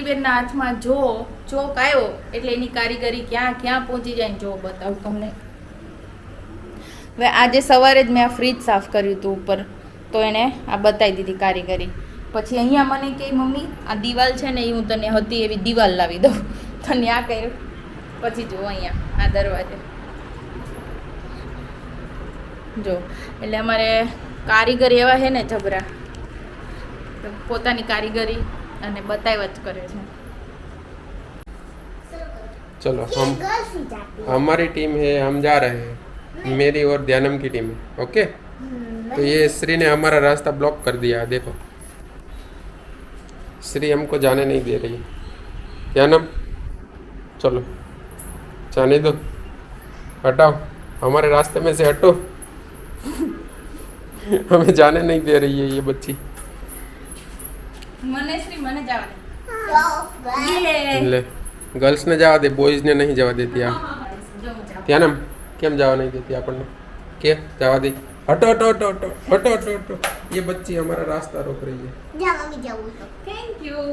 શ્રીબેનના હાથમાં જો ચોક આવ્યો એટલે એની કારીગરી ક્યાં ક્યાં પહોંચી જાય જો બતાવું તમને. હવે આજે સવારે જ મેં આ ફ્રીજ સાફ કર્યું હતું ઉપર, તો એને આ બતાવી દીધી કારીગરી. પછી અહીંયા મને કે, મમ્મી, આ દિવાલ છે ને એ હું તને હતી એવી દિવાલ લાવી દઉં. તને આ કર્યું. પછી જો અહીંયા, આ દરવાજે. જો, એટલે અમારે કારીગર એવા છે ને જબરા પોતાની કારીગરી અને બતાવ્યા જ કરે છે चलो हम हमारी टीम है हम जा रहे हैं मेरी और ध्यानम की टीम है ओके तो ये श्री ने हमारा रास्ता ब्लॉक कर दिया देखो श्री हमको जाने नहीं दे रही है ध्यानम चलो जाने दो हटाओ हमारे रास्ते में से हटो हमें जाने नहीं दे रही है ये बच्ची મને શ્રી મને જવા ले गर्ल्स ने जावा दे बॉयज ने नहीं जावा देती आप ધ્યાનમ કેમ જવા નહીં દેતી આપણને કે જવા દે હટો હટો હટો હટો હટો હટો હટો ये बच्ची हमारा रास्ता रोक रही है થેન્ક યુ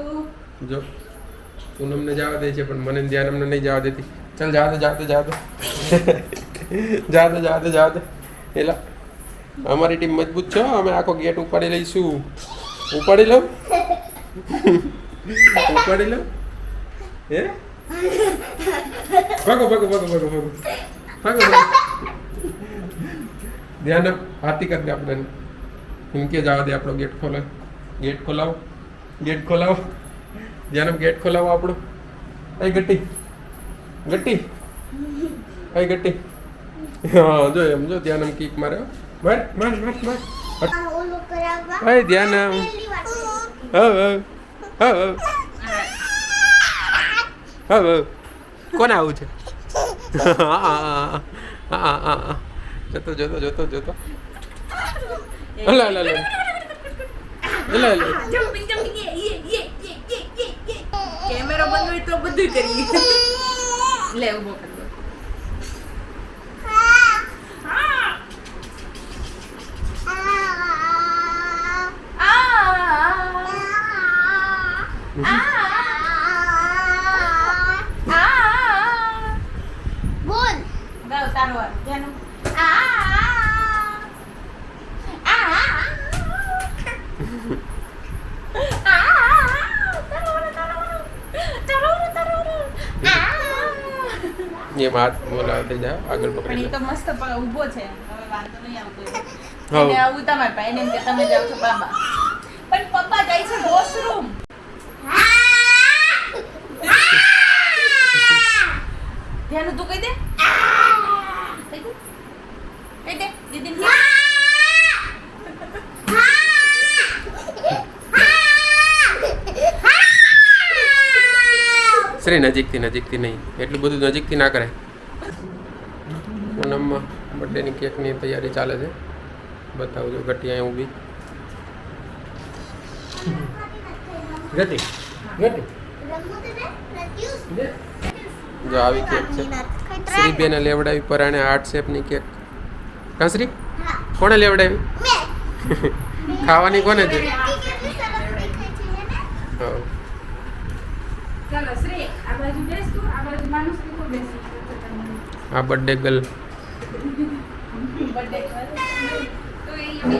જો પૂનમને જવા દે છે પણ મને ને ધ્યાનમને નહીં જવા દેતી ચાલ જવા દે જવા દે જવા દે જવા દે જવા દે જવા દે એલા અમારી ટીમ મજબૂત છો અમે આખો ગેટ ઉપાડી લઈશું ઉપાડી લો ઉપાડી લો હે? ભાગો ભાગો ભાગો ભાગો ભાગો. ભાગો ધ્યાન આરતી કરી દે આપણે. એમ કે જવા દે આપણો ગેટ ખોલે. ગેટ ખોલાવો. ગેટ ખોલાવો. ધ્યાન ગેટ ખોલાવો આપણો. એ ગટ્ટી. ગટ્ટી. એ ગટ્ટી. હા જો એમ જો ધ્યાન કીક મારે. માર માર માર માર ધ્યાન હવ હવ હવ કોને આવું છે? જોતો જોતો, જતો જતો. યે યે યે યે કેમેરો બંધ હોય તો બધું કરીએ. લે, ઊભો કર. તારો વાર ધ્યાન હાથ બોલાવતી જા આગળ પકડી એ તો મસ્ત ઊભો છે. હવે વાંધો નહીં આવતો. એને આવું તમારે પાસે એને કે તમે જાઓ છો બાબા. પણ પપ્પા જાય છે વોશરૂમ. ધ્યાન તું કઈ કહી દે. દે શ્રી નજીકથી નજીકથી નહીં એટલું બધું નજીકથી ના કરે પૂનમમાં બર્થડેની કેકની તૈયારી ચાલે છે. બતાવજો ગટી અહીંયા ઊભી. ગટી જો આવી કેક છે. શ્રીબેને લેવડાવી પરાણે આર્ટ શેપની કેક. કા શ્રી કોણે લેવડાવી? ખાવાની કોને છે હા. આ બાજુ બેસ. તું આ બાજુ માનુસ તું બેસી આ birthday girl Happy birthday to you.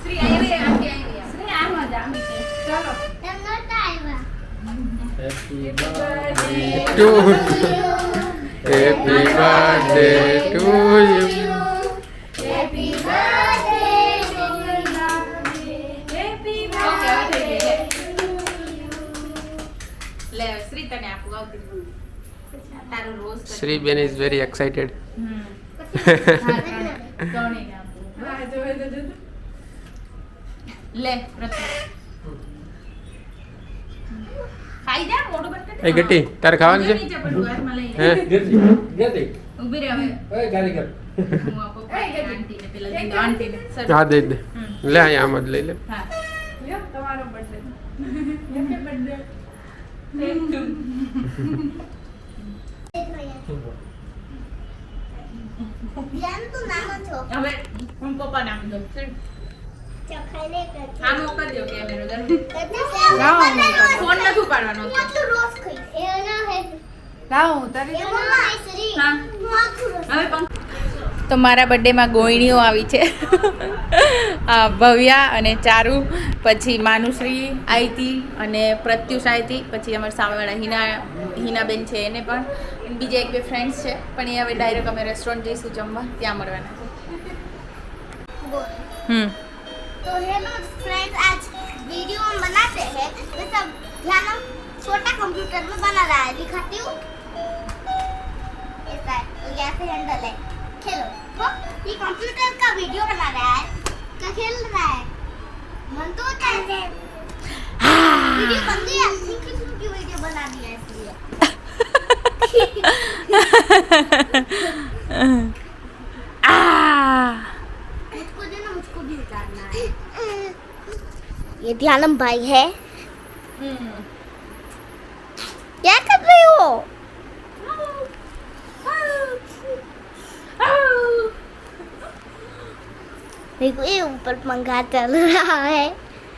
Shri આવી રે આમ Shri ben is very excited હમ ત્રણેયને આપું વાહ જો જો જો લે પ્રથમ ખાઈ જા મોઢું બંધ કરી દે. એ ગટી તારે ખાવાની છે નીચે પડ્યું, હાથમાં લઈ લે. હે ઊભી રહે હવે હું આપું આંટીને પેલા દઈ દઉં, આંટીને. સર. હા દે દે હમ. લે અહીંયા આમ જ લઈ લે હા. લ્યો, તમારો birthday. હવે હું પપ્પા નામ દઉં. આ મોકલ કેમેરો લાવો હું ઉતારું. ફોન નથી ઉપાડવાનો. લાવો ઉતારી હવે તો મારા બર્થડેમાં ગોયણીઓ આવી છે. આ ભવ્યા અને ચારુ પછી માનુશ્રી આવી હતી અને પ્રત્યુષ આવી હતી પછી અમારા સામેવાળા હિના હિનાબેન છે એને પણ. બીજા એક બે ફ્રેન્ડ્સ છે પણ એ હવે ડાયરેક્ટ અમે રેસ્ટોરન્ટ જઈશું જમવા ત્યાં મળવાના गोल हेलो फ्रेंड्स आज वीडियो बनाते हैं ये सब में बना रहा है दिखाती हूँ ऐसा ये ऐसे खेलो तो ये कंप्यूटर का का खेल रहा है मन तो कैसे वीडियो बन गया ये ध्यानम भाई है क्या कर रहे हो देखो ये ऊपर पंखा चल रहा है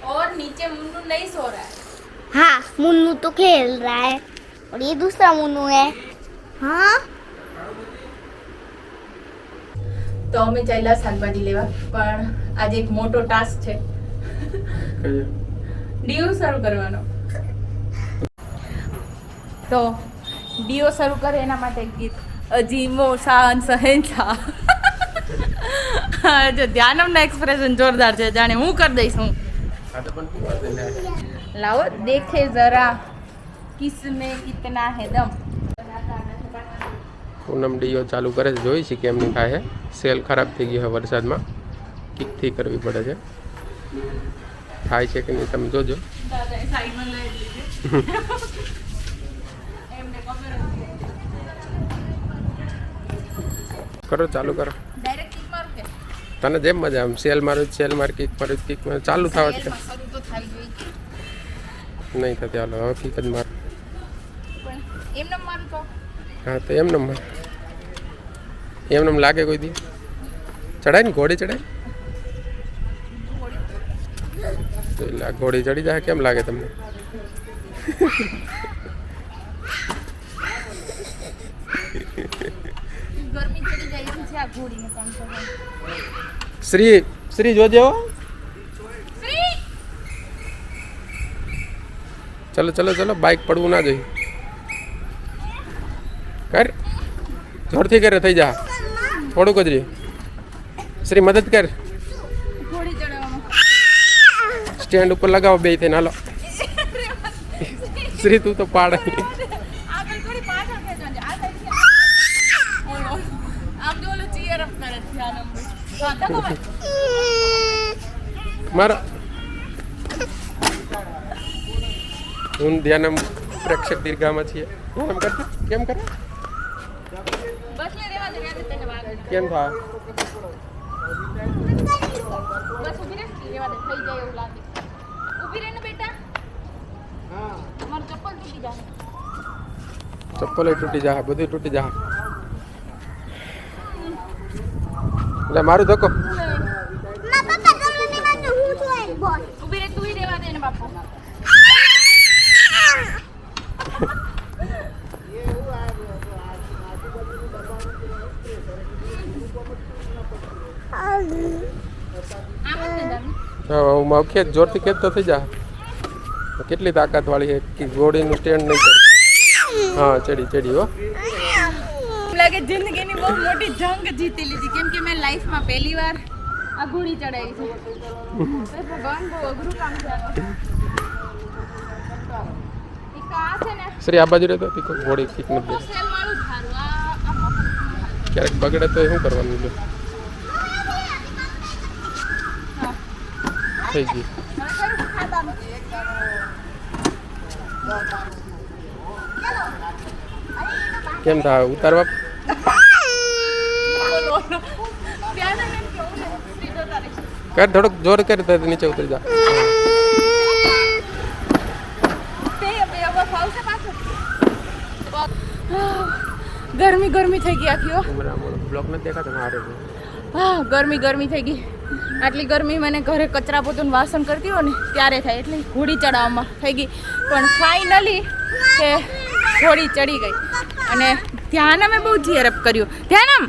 और नीचे मुन्नू नहीं सो रहा है हाँ मुन्नू तो खेल रहा है और ये दूसरा मुन्नू है हाँ તો અમે ચાલ્યા શાકભાજી લેવા પણ આજે એક મોટો ટાસ્ક છે કહીએ ડીઓ શરૂ કરવાનો. તો ડીઓ શરૂ કરે એના માટે ગીત. અજીમો શાન સહેનશા જો ધ્યાનમના એક્સપ્રેશન જોરદાર છે જાણે હું કરી દઈશ હું. લાવો દેખે જરા કિસમે કિતના હે દમ. પૂનમ ડીઓ ચાલુ કરે છે જોઈ છે કેમની થાય છે? સેલ ખરાબ થઈ ગઈ છે વરસાદમાં. કિકથી કરવી પડે છે? થાય છે કે નહીં તમે જોજો. કરો ચાલુ કરો. તને જેમ મજા આમ સેલ મારું સેલ માર કિક મારું કિક મારું ચાલુ થવા જ નહીં થતી હાલો હવે કિક જ માર. હા તો એમને માર. એમને લાગે કોઈ દી. ચડાય ને ઘોડી ચડાય તો એટલે આ ઘોડી ચડી જાય કેમ લાગે તમને ગરમી ચડી જાય એમ છે આ ઘોડીને કામ કરવાનું શ્રી શ્રી જોજે હો શ્રી ચલો ચલો ચલો બાઇક પડવું ના જોઈએ કર જોરથી કરે થઈ જા થોડુંક જ રહ્યું શ્રી મદદ કર સ્ટેન્ડ ઉપર લગાવો બે થઈને. હાલો. શ્રી તું તો પાડ. મારા. હું ધ્યાનમ પ્રેક્ષક દીર્ઘામાં છીએ. ધ્યાનમ કરતી? કેમ કરે? કેમ થાય બસ ઊભી રહે દે. થઈ જાય એવું લાગે. ઊભી રહે ને બેટા. હા. તમારું ચપ્પલ તૂટી જાય ચપ્પલો તૂટી જા બધું તૂટી જા એટલે મારું ધક્કો ના પાપા તમને નહીં વાંચો હું છું એક બોસ ઊભી રહે તુંય રેવા દે ને બાપુ આમ જ ને દાદી હા મારું ખેત જોરથી ખેત તો થઈ જા. કેટલી તાકાત વાળી છે કે ઘોડીનું સ્ટેન્ડ નહીં કરે. હા ચડી ચડી હો. લાગે જિંદગીની બહુ મોટી જંગ જીતી લીધી. કેમ કે મેં લાઈફમાં પહેલી વાર આ ઘોડી ચડાવી છે ભગવાન બહુ અઘરું કામ છે આ. એક બાજુ રહેતો ઘોડી કીક નથી ક્યારેક બગડે તો શું કરવાનું લે હા થઈ ગઈ. કેમ થાય ઉતારવા. કર થોડોક જોર કર નીચે ઉતરી જા? ગરમી ગરમી થઈ ગઈ આખી બ્લોક નથી દેખાતો મારે હા ગરમી ગરમી થઈ ગઈ આટલી ગરમી મને ઘરે કચરા પોતું વાસણ કરતી હોય ને ત્યારે થાય. એટલે ઘોડી ચડાવવામાં થઈ ગઈ. પણ ફાઇનલી કે ઘોડી ચડી ગઈ. અને ધ્યાન અમે બહુ જીયરપ કર્યું. ધ્યાન આમ!